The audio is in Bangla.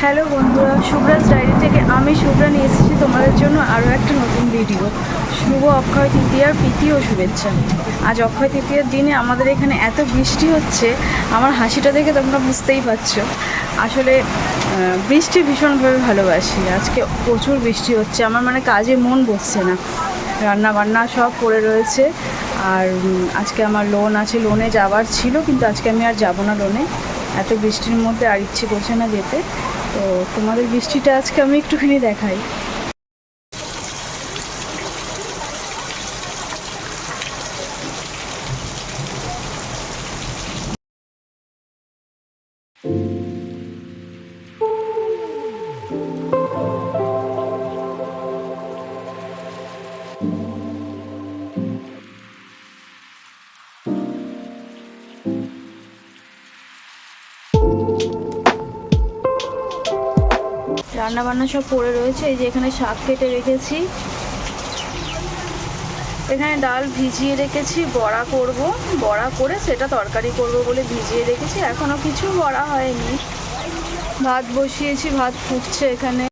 হ্যালো বন্ধুরা শুভ্রাজ ডায়েরি থেকে আমি শুভ্রা নিয়ে এসেছি তোমাদের জন্য আরও একটা নতুন ভিডিও শুভ অক্ষয় তৃতীয়ার প্রীতি ও শুভেচ্ছা। আজ অক্ষয় তৃতীয়ার দিনে আমাদের এখানে এত বৃষ্টি হচ্ছে, আমার হাসিটা দেখে তোমরা বুঝতেই পারছ। আসলে বৃষ্টি ভীষণভাবে ভালোবাসি। আজকে প্রচুর বৃষ্টি হচ্ছে, আমার মানে কাজে মন বসছে না। রান্না বান্না সব পড়ে রয়েছে, আর আজকে আমার লোন আছে লোনে যাওয়ার ছিল, কিন্তু আজকে আমি আর যাব না লোনে এত বৃষ্টির মধ্যে আর ইচ্ছে করছে না যেতে। তো তোমাদের বৃষ্টিটা আজকে আমি একটুখানি দেখাই। রান্না বান্না সব পড়ে রয়েছে। এই যে এখানে শাক কেটে রেখেছি। এখানে ডাল ভিজিয়ে রেখেছি, বড়া করব। বড়া করে সেটা তরকারি করব বলে ভিজিয়ে রেখেছি। এখনও কিছু বড়া হয়নি। ভাত বসিয়েছি, ভাত ফুটছে এখানে।